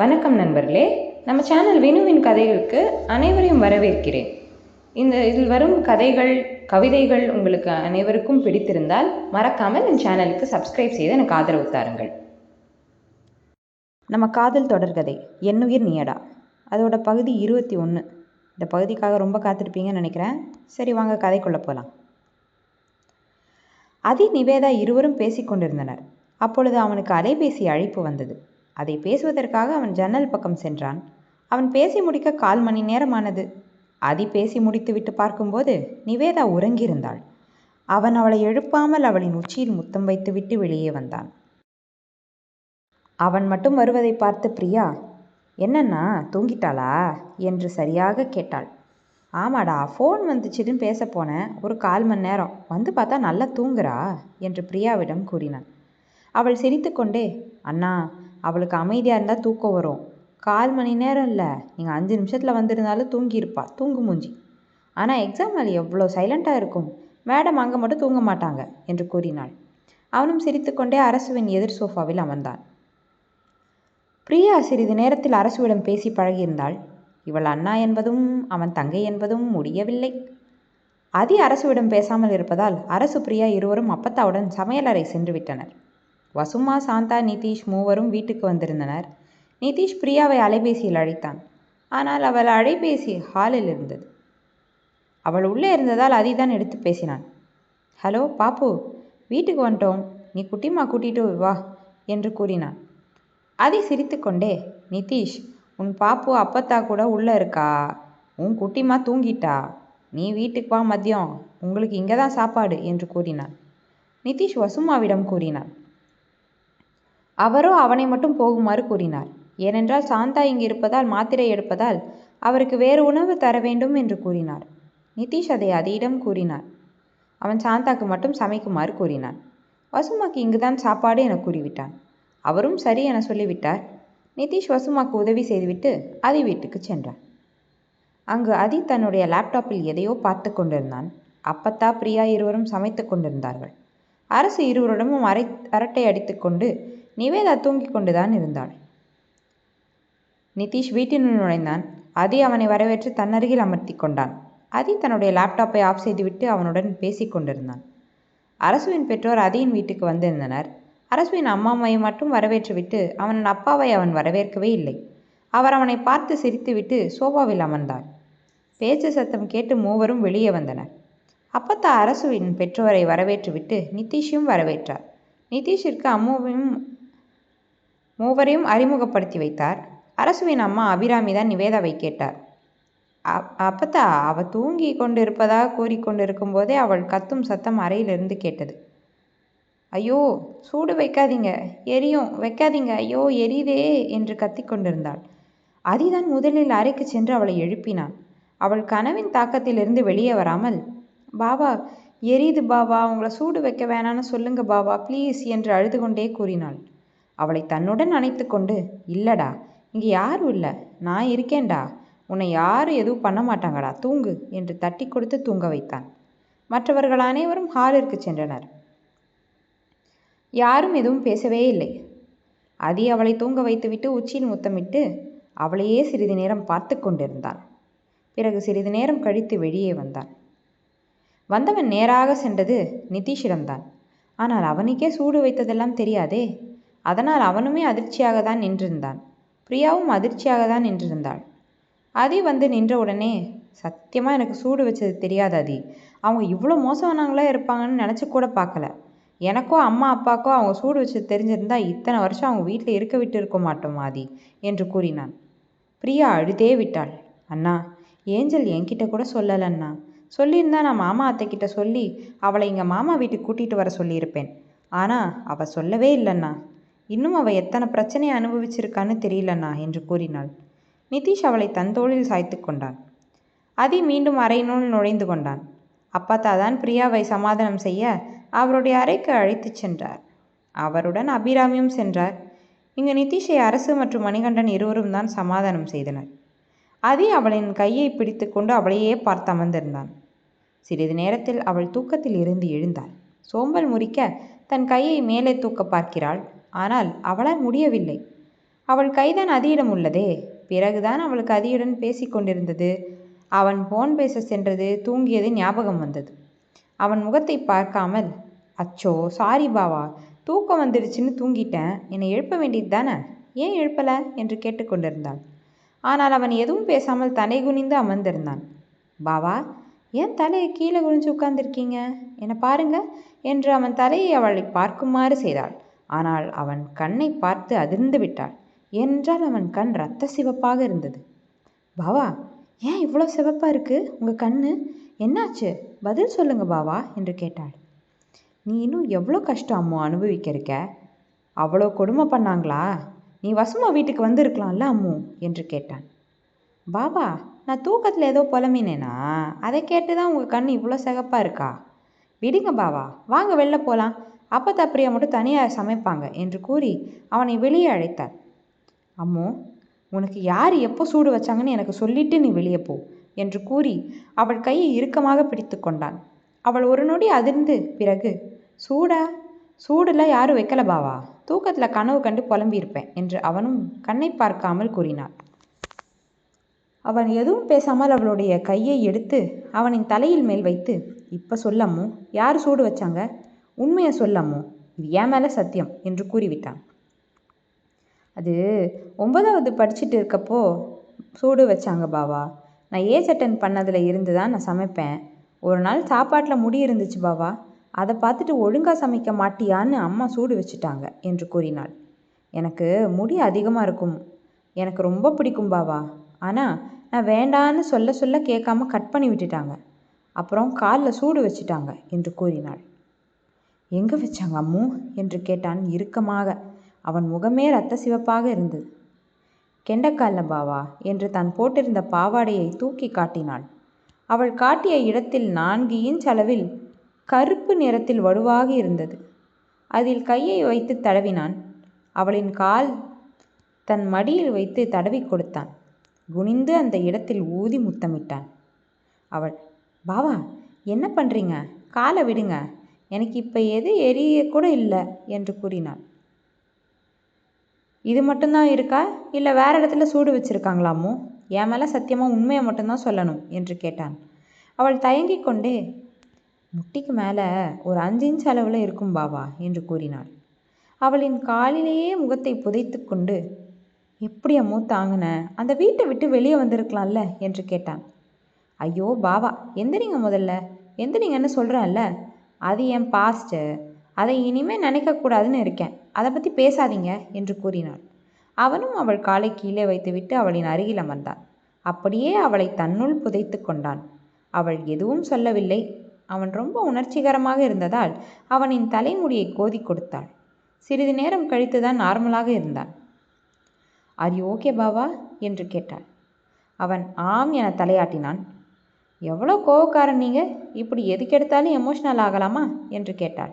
வணக்கம் நண்பர்களே. நம்ம சேனல் வினுவின் கதைகளுக்கு அனைவரையும் வரவேற்கிறேன். இந்த இதில் வரும் கதைகள் கவிதைகள் உங்களுக்கு அனைவருக்கும் பிடித்திருந்தால் மறக்காமல் என் சேனலுக்கு சப்ஸ்கிரைப் செய்து எனக்கு ஆதரவு தாருங்கள். நம்ம காதல் தொடர்கதை என்னுயிர் நீயடா. அதோட பகுதி இருபத்தி ஒன்று இந்த பகுதிக்காக ரொம்ப காத்திருப்பீங்கன்னு நினைக்கிறேன். சரி வாங்க கதைக்குள்ளே போகலாம் அதி நிவேதா இருவரும் பேசிக்கொண்டிருந்தனர். அப்பொழுது அவனுக்கு அலைபேசி அழைப்பு வந்தது. அதை பேசுவதற்காக அவன் ஜன்னல் பக்கம் சென்றான். அவன் பேசி முடிக்க கால் மணி நேரமானது. அதி பேசி முடித்துவிட்டு பார்க்கும்போது நிவேதா உறங்கியிருந்தாள். அவன் அவளை எழுப்பாமல் அவளின் உச்சியில் முத்தம் வைத்துவிட்டு வெளியே வந்தான். அவன் மட்டும் வருவதை பார்த்து பிரியா. என்னண்ணா தூங்கிட்டாளா? என்று சரியாக கேட்டாள். ஆமாடா ஃபோன் வந்துச்சுன்னு பேச போனேன். ஒரு கால் மணி நேரம். வந்து பார்த்தா நல்லா தூங்குறா என்று பிரியாவிடம் கூறினான். அவள் சிரித்துக்கொண்டே அண்ணா அவளுக்கு அமைதியாக இருந்தால் தூக்கம் வரும். கால் மணி நேரம் இல்லை. நீங்கள் அஞ்சு நிமிஷத்தில் வந்திருந்தாலும் தூங்கியிருப்பா. தூங்கு மூஞ்சி. ஆனால் எக்ஸாம் அது எவ்வளோ சைலண்ட்டாக இருக்கும். மேடம் அங்கே மட்டும் தூங்க மாட்டாங்க என்று கூறினாள். அவனும் சிரித்துக்கொண்டே அரசுவின் எதிர் சோஃபாவில் அமர்ந்தான். பிரியா சிறிது நேரத்தில் அரசுவிடம் பேசி பழகியிருந்தாள். இவள் அண்ணா என்பதும் அவன் தங்கை என்பதும் முடியவில்லை. அதி அரசுவிடம் பேசாமல் இருப்பதால் அரசு பிரியா இருவரும் அப்பத்தாவுடன் சமையலறை சென்று விட்டனர். வசுமா சாந்தா நிதிஷ் மூவரும் வீட்டுக்கு வந்திருந்தனர். நிதிஷ் பிரியாவை அலைபேசியில் அழைத்தான். ஆனால் அவள் அலைபேசி ஹாலில் இருந்தது. அவள் உள்ளே இருந்ததால் அதிதான் எடுத்து பேசினான். ஹலோ பாப்பு வீட்டுக்கு வந்துட்டோம். நீ குட்டிமா கூட்டிட்டு வா என்று கூறினான். அதி சிரித்துக்கொண்டே நிதிஷ் உன் பாப்பு அப்பத்தா கூட உள்ளே இருக்கா? உன் குட்டிமா தூங்கிட்டா? நீ வீட்டுக்கு வா மதியம். உங்களுக்கு இங்கே தான் சாப்பாடு என்று கூறினான். நிதிஷ் வசுமாவிடம் கூறினான். அவரோ அவனை மட்டும் போகுமாறு கூறினார். ஏனென்றால் சாந்தா இங்கு இருப்பதால் மாத்திரை எடுப்பதால் அவருக்கு வேறு உணவு தர வேண்டும் என்று கூறினார். நிதிஷ் அதை அதியிடம் கூறினார். அவன் சாந்தாக்கு மட்டும் சமைக்குமாறு கூறினான். வசுமாக்கு இங்குதான் சாப்பாடு என கூறிவிட்டான். அவரும் சரி என சொல்லிவிட்டார். நிதிஷ் வசுமாக்கு உதவி செய்துவிட்டு அதி வீட்டுக்கு சென்றான். அங்கு அதி தன்னுடைய லேப்டாப்பில் எதையோ பார்த்து கொண்டிருந்தான். அப்பத்தா பிரியா இருவரும் சமைத்து கொண்டிருந்தார்கள். அரசு இருவரிடமும் அரை அரட்டை அடித்துக்கொண்டு நிவேதா தூங்கிக் கொண்டுதான் இருந்தாள். நிதிஷ் வீட்டினுள் நுழைந்தான். அதி அவனை வரவேற்று தன்னருகில் அமர்த்தி கொண்டான். அதி தன்னுடைய லேப்டாப்பை ஆஃப் செய்துவிட்டு அவனுடன் பேசிக் கொண்டிருந்தான். அரசுவின் பெற்றோர் அதியின் வீட்டுக்கு வந்திருந்தனர். அரசுவின் அம்மாமையை மட்டும் வரவேற்றுவிட்டு அவன் அப்பாவை அவன் வரவேற்கவே இல்லை. அவர் அவனை பார்த்து சிரித்துவிட்டு சோபாவில் அமர்ந்தார். பேச்சு சத்தம் கேட்டு மூவரும் வெளியே வந்தனர். அப்பத்தா அரசுவின் பெற்றோரை வரவேற்றுவிட்டு நிதிஷும் வரவேற்றார். நிதிஷிற்கு அம்மாவையும் மூவரையும் அறிமுகப்படுத்தி வைத்தார். அரசுவின் அம்மா அபிராமி தான் நிவேதாவை கேட்டார். அப்பத்தா அவ தூங்கி கொண்டிருப்பதாக கூறிக்கொண்டிருக்கும் போதே அவள் கத்தும் சத்தம் அறையிலிருந்து கேட்டது. ஐயோ சூடு வைக்காதீங்க எரியும் வைக்காதீங்க ஐயோ எரியுதே என்று கத்திக்கொண்டிருந்தாள் அதிதான் முதலில் அறைக்கு சென்று அவளை எழுப்பினான். அவள் கனவின் தாக்கத்திலிருந்து வெளியே வராமல் பாபா எரியுது பாபா உங்களை சூடு வைக்க வேணான்னு சொல்லுங்க பாபா ப்ளீஸ் என்று அழுது கொண்டே கூறினாள். அவளை தன்னுடன் அணைத்து கொண்டு இல்லடா இங்கே யாரும் இல்லை. நான் இருக்கேன்டா. உன்னை யாரும் எதுவும் பண்ண மாட்டாங்கடா. தூங்கு என்று தட்டி கொடுத்து தூங்க வைத்தான். மற்றவர்கள் அனைவரும் ஹாலிற்கு சென்றனர். யாரும் எதுவும் பேசவே இல்லை. அதி அவளை தூங்க வைத்துவிட்டு உச்சியில் முத்தமிட்டு அவளையே சிறிது நேரம் பார்த்து கொண்டிருந்தான். பிறகு சிறிது நேரம் கழித்து வெளியே வந்தான். வந்தவன் நேராக சென்றது நிதிஷிடம்தான் ஆனால் அவனுக்கே சூடு வைத்ததெல்லாம் தெரியாதே. அதனால் அவனுமே அதிர்ச்சியாக தான் நின்றிருந்தான். பிரியாவும் அதிர்ச்சியாக தான் நின்றிருந்தாள். அதி வந்து நின்ற உடனே சத்தியமாக எனக்கு சூடு வச்சது தெரியாது அதி. அவங்க இவ்வளோ மோசமானவங்களா இருப்பாங்கன்னு நினச்சி கூட பார்க்கல. எனக்கோ அம்மா அப்பாக்கோ அவங்க சூடு வச்சது தெரிஞ்சிருந்தா இத்தனை வருஷம் அவங்க வீட்டில் இருக்க விட்டு இருக்க மாட்டோம் ஆதி என்று கூறினான். பிரியா அழுதே விட்டாள். அண்ணா ஏஞ்சல் என்கிட்ட கூட சொல்லலண்ணா சொல்லியிருந்தா நான் மாமா அத்தைக்கிட்ட சொல்லி அவளை எங்கள் மாமா வீட்டுக்கு கூட்டிகிட்டு வர சொல்லியிருப்பேன். ஆனால் அவள் சொல்லவே இல்லைண்ணா. இன்னும் அவள் எத்தனை பிரச்சனையை அனுபவிச்சிருக்கான்னு தெரியலண்ணா என்று கூறினாள். நிதிஷ் அவளை தன் தோளில் சாய்த்து கொண்டான். அதி மீண்டும் அறையினுள் நுழைந்து கொண்டான். அப்பத்தா தான் பிரியாவை சமாதானம் செய்ய அவருடைய அறைக்கு அழைத்துச் சென்றார். அவருடன் அபிராமியும் சென்றார். இங்கு நிதிஷை அரசு மற்றும் மணிகண்டன் இருவரும் தான் சமாதானம் செய்தனர். அதி அவளின் கையை பிடித்து கொண்டு அவளையே பார்த்து அமர்ந்திருந்தான். சிறிது நேரத்தில் அவள் தூக்கத்தில் இருந்து எழுந்தாள். சோம்பல் முறிக்க தன் கையை மேலே தூக்க பார்க்கிறாள். ஆனால் அவளால் முடியவில்லை. அவள் கைதான் அதியிடம் உள்ளதே. பிறகுதான் அவளுக்கு அதியுடன் பேசிக்கொண்டிருந்தது அவன் போன் பேச சென்றது தூங்கியது ஞாபகம் வந்தது. அவன் முகத்தை பார்க்காமல் அச்சோ சாரி பாவா தூக்கம் வந்துடுச்சுன்னு தூங்கிட்டேன். என்னை எழுப்ப வேண்டியது தானே? ஏன் எழுப்பல? என்று கேட்டுக்கொண்டிருந்தாள் ஆனால் அவன் எதுவும் பேசாமல் தலை குனிந்து அமர்ந்திருந்தான். பாவா ஏன் தலையை கீழே குனிஞ்சு உட்கார்ந்திருக்கீங்க? என்னை பாருங்க என்று அவன் தலையை அவளை பார்க்குமாறு செய்தாள். ஆனால் அவன் கண்ணை பார்த்து அதிர்ந்து விட்டாள். ஏனென்றால் அவன் கண் ரத்த சிவப்பாக இருந்தது. பாவா ஏன் இவ்வளோ சிவப்பாக இருக்குது உங்கள் கண்ணு? என்னாச்சு? பதில் சொல்லுங்க பாவா என்று கேட்டாள். நீ இன்னும் எவ்வளோ கஷ்டம் அம்மு அனுபவிக்க இருக்க அவ்வளோ கொடுமை பண்ணாங்களா? நீ வசுமா வீட்டுக்கு வந்திருக்கலாம்ல அம்மு என்று கேட்டான். பாபா நான் தூக்கத்தில் ஏதோ புலம்பினேனா? அதை கேட்டு தான் உங்கள் கண் இவ்வளோ சிகப்பாக இருக்கா? விடுங்க பாவா வாங்க வெளில போகலாம் அப்பத்தப்பிரியா மட்டும் தனியாக சமைப்பாங்க என்று கூறி அவனை வெளியே அழைத்தார். அம்மோ உனக்கு யார் எப்போ சூடு வச்சாங்கன்னு எனக்கு சொல்லிட்டு நீ வெளியே போ என்று கூறி அவள் கையை இறுக்கமாக பிடித்து கொண்டான். அவள் ஒரு நொடி அதிர்ந்து பிறகு சூடா சூடெல்லாம் யாரும் வைக்கல பாவா தூக்கத்தில் கனவு கண்டு புலம்பியிருப்பேன் என்று அவனும் கண்ணை பார்க்காமல் கூறினான் அவன் எதுவும் பேசாமல் அவளுடைய கையை எடுத்து அவனின் தலையில் மேல் வைத்து இப்போ சொல்லம்மோ யார் சூடு வச்சாங்க? உண்மையை சொல்லம்மு இது ஏன் மேலே சத்தியம் என்று கூறிவிட்டான். அது ஒன்பதாவது படிச்சுட்டு இருக்கப்போ சூடு வச்சாங்க பாவா. நான் ஏஜ் அட்டன் பண்ணதில் இருந்து தான் நான் சமைப்பேன். ஒரு நாள் சாப்பாட்டில் முடி இருந்துச்சு பாவா. அதை பார்த்துட்டு ஒழுங்காக சமைக்க மாட்டியான்னு அம்மா சூடு வச்சுட்டாங்க என்று கூறினாள். எனக்கு முடி அதிகமாக இருக்கும். எனக்கு ரொம்ப பிடிக்கும் பாவா. ஆனால் நான் வேண்டான்னு சொல்ல சொல்ல கேட்காம கட் பண்ணி விட்டுட்டாங்க. அப்புறம் காலில் சூடு வச்சுட்டாங்க என்று கூறினாள். எங்கே வச்சாங்க அம்மு? என்று கேட்டான் இறுக்கமாக. அவன் முகமே இரத்த சிவப்பாக இருந்தது. கெண்டக்கால்ல பாவா? என்று தான் போட்டிருந்த பாவாடையை தூக்கி காட்டினாள். அவள் காட்டிய இடத்தில் நான்கு இன்ச் அளவில் கருப்பு நிறத்தில் வலுவாக இருந்தது. அதில் கையை வைத்து தடவினான். அவளின் கால் தன் மடியில் வைத்து தடவி கொடுத்தான். குனிந்து அந்த இடத்தில் ஊதி முத்தமிட்டான். அவள் பாவா என்ன பண்ணுறீங்க காலை விடுங்க. எனக்கு இப்போ எது எரிய கூட இல்லை என்று கூறினாள். இது மட்டும்தான் இருக்கா? இல்லை வேற இடத்துல சூடு வச்சிருக்காங்களாமோ? என் மேலே சத்தியமாக உண்மையை மட்டும்தான் சொல்லணும் என்று கேட்டான். அவள் தயங்கிக் கொண்டே முட்டிக்கு மேலே ஒரு அஞ்சு இன்ச் அளவில் இருக்கும் பாவா என்று கூறினாள். அவளின் காலிலேயே முகத்தை புதைத்து கொண்டு எப்படி அம்மோ தாங்கின அந்த வீட்டை விட்டு வெளியே வந்திருக்கலாம்ல என்று கேட்டான். ஐயோ பாவா எந்திரிங்க முதல்ல. எந்திரிங்கன்னு சொல்கிறேன்ல அது என் பாஸ்ட்டு அதை இனிமேல் நினைக்கக்கூடாதுன்னு இருக்கேன். அதை பற்றி பேசாதீங்க என்று கூறினாள். அவனும் அவள் காலை கீழே வைத்துவிட்டு அவளின் அருகில் அமர்ந்தான். அப்படியே அவளை தன்னுள் புதைத்து கொண்டான். அவள் எதுவும் சொல்லவில்லை. அவன் ரொம்ப உணர்ச்சிகரமாக இருந்ததால் அவனின் தலைமுடியை கோதி கொடுத்தாள். சிறிது நேரம் கழித்து தான் நார்மலாக இருந்தான். ஆர் யூ ஓகே பாவா என்று கேட்டாள். அவன் ஆம் என தலையாட்டினான். எவ்வளோ கோவக்காரன் நீங்கள் இப்படி எதுக்கெடுத்தாலும் எமோஷ்னல் ஆகலாமா? என்று கேட்டாள்.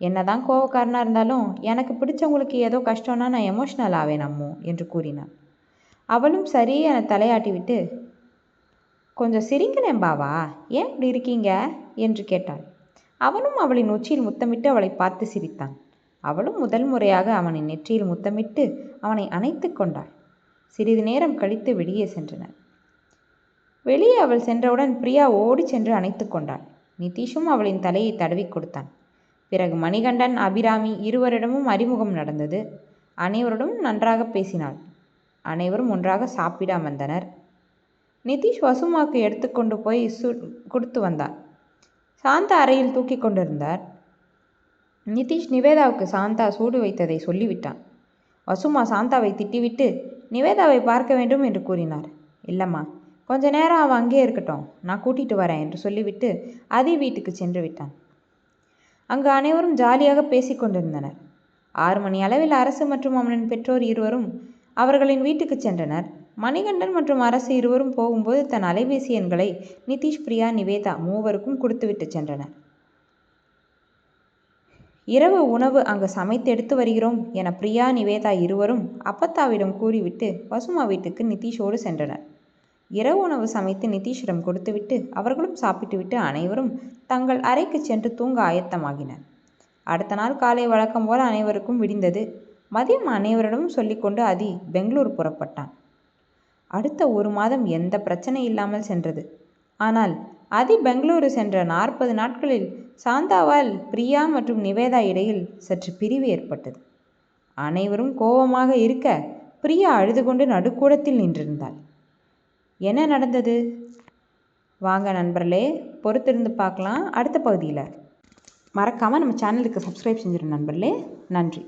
என்னதான் கோவக்காரனாக இருந்தாலும் எனக்கு பிடிச்சவங்களுக்கு ஏதோ கஷ்டம்னா நான் எமோஷ்னல் ஆவேன் அம்மு என்று கூறினான் அவளும் சரி என தலையாட்டி விட்டு கொஞ்சம் சிரிங்களேன் பாவா ஏன் இப்படி இருக்கீங்க? என்று கேட்டாள். அவனும் அவளின் உச்சியில் முத்தமிட்டு அவளை பார்த்து சிரித்தான். அவளும் முதல் முறையாக அவனின் நெற்றியில் முத்தமிட்டு அவனை அணைத்து கொண்டாள். சிறிது நேரம் கழித்து வெளியே சென்றனர். வெளியே அவள் சென்றவுடன் பிரியா ஓடி சென்று அணைத்து கொண்டாள். நிதிஷும் அவளின் தலையை தடவி கொடுத்தான். பிறகு மணிகண்டன் அபிராமி இருவரிடமும் அறிமுகம் நடந்தது. அனைவரிடமும் நன்றாக பேசினாள். அனைவரும் ஒன்றாக சாப்பிட அமர்ந்தனர் நிதிஷ் வசுமாக்கு எடுத்துக்கொண்டு போய் சு கொடுத்து வந்தார். சாந்தா அறையில் தூக்கி கொண்டிருந்தார். நிதிஷ் நிவேதாவுக்கு சாந்தா சூடு வைத்ததை சொல்லிவிட்டான். வசுமா சாந்தாவை திட்டிவிட்டு நிவேதாவை பார்க்க வேண்டும் என்று கூறினார். இல்லைம்மா கொஞ்ச நேரம் அவன் அங்கே இருக்கட்டும். நான் கூட்டிட்டு வரேன் என்று சொல்லிவிட்டு அதி வீட்டுக்கு சென்று விட்டான். அங்கு அனைவரும் ஜாலியாக பேசிக்கொண்டிருந்தனர் ஆறு மணி அளவில் அரசு மற்றும் அவனின் பெற்றோர் இருவரும் அவர்களின் வீட்டுக்கு சென்றனர். மணிகண்டன் மற்றும் அரசு இருவரும் போகும்போது தன் அலைபேசி எண்களை நிதிஷ் பிரியா நிவேதா மூவருக்கும் கொடுத்துவிட்டு சென்றனர். இரவு உணவு அங்கு சமைத்து எடுத்து வருகிறோம் என பிரியா நிவேதா இருவரும் அப்பத்தாவிடம் கூறிவிட்டு வசுமா வீட்டுக்கு நிதிஷோடு சென்றனர். இரவு உணவு சமைத்து நிதிஷிடம் கொடுத்துவிட்டு அவர்களும் சாப்பிட்டுவிட்டு அனைவரும் தங்கள் அறைக்கு சென்று தூங்க ஆயத்தமாகினர். அடுத்த நாள் காலை வழக்கம் போல அனைவருக்கும் விடிந்தது. மதியம் அனைவரிடமும் சொல்லிக்கொண்டு அதி பெங்களூர் புறப்பட்டான். அடுத்த ஒரு மாதம் எந்த பிரச்சனை இல்லாமல் சென்றது. ஆனால் அதி பெங்களூரு சென்ற நாற்பது நாட்களில் சாந்தாவால் பிரியா மற்றும் நிவேதா இடையில் சற்று பிரிவு ஏற்பட்டது. அனைவரும் கோபமாக இருக்க பிரியா அழுது கொண்டு நடுக்கூடத்தில் நின்றிருந்தாள். என்ன நடந்தது? வாங்க நண்பர்களே பொறுத்திருந்து பார்க்கலாம் அடுத்த பகுதியில். மறக்காமல் நம்ம சேனலுக்கு சப்ஸ்கிரைப் செஞ்சிடும் நண்பர்களே. நன்றி.